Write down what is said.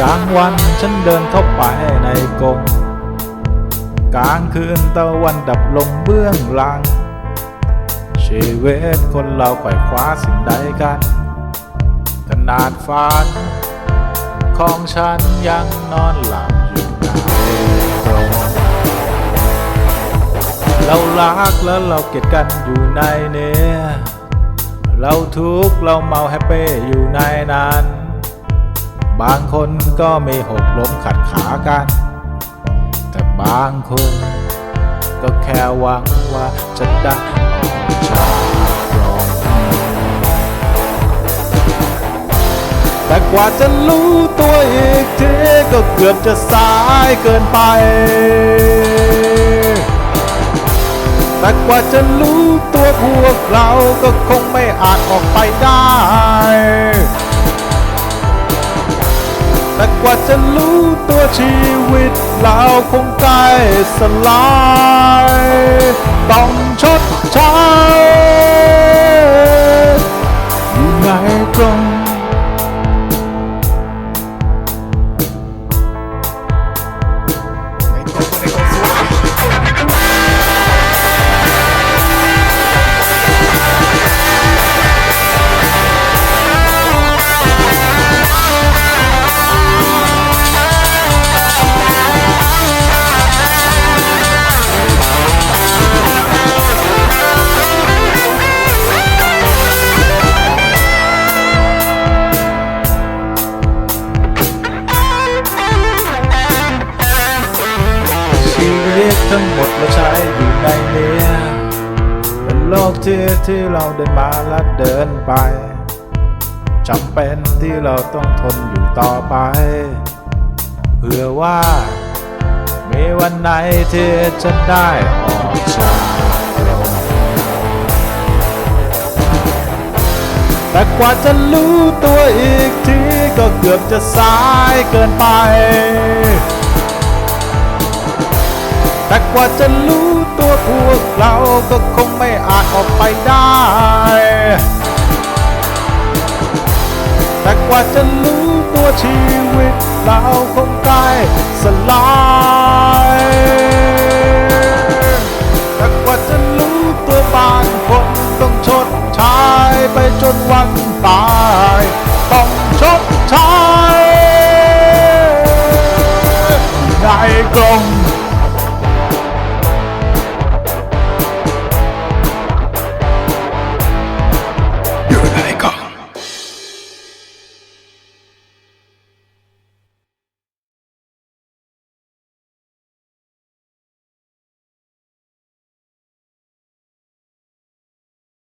กลางวันฉันเดินเข้าไปในกรงกลางคืนตะวันดับลงเบื้องหลัง ชีวิตคนเราไขว่คว้าสิ่งใดกัน ขนาดฝัน ของฉันยังนอนหลับอยู่ในกรงเรารักแล้วเราเกลียดกันอยู่ในเนี้ยเราทุกข์เราเมาแฮปปี้อยู่ในนั้น บางคนก็ไมีหกล้มขัดขากัน แต่บางคน ก็แค่หวังว่าจะได้ออกจากกรงแต่กว่าจะรู้ตัวอีกทีก็เกือบจะสายเกินไป แต่กว่าจะรู้ตัวพวกเราก็คงไม่อาจออกไปได้ แต่กว่าจะรู้ตัวชีวิตเราคงใกล้สลายต้องชดใช้อยู่ในกรง ทั้งหมดเราใช้อยู่ในเนี้ยเป็นโลกที่ที่เราเดินมาและเดินไปจำเป็นที่เราต้องทนอยู่ต่อไป เพื่อว่า มีวันไหนที่จะได้ออกจากโรงแต่กว่าจะรู้ตัวอีกทีก็เกือบจะสายเกินไป แต่กว่าจะรู้ตัวพวกเราก็คงไม่อาจออกไปได้ แต่กว่าจะรู้ตัวชีวิตเราคงใกล้สลาย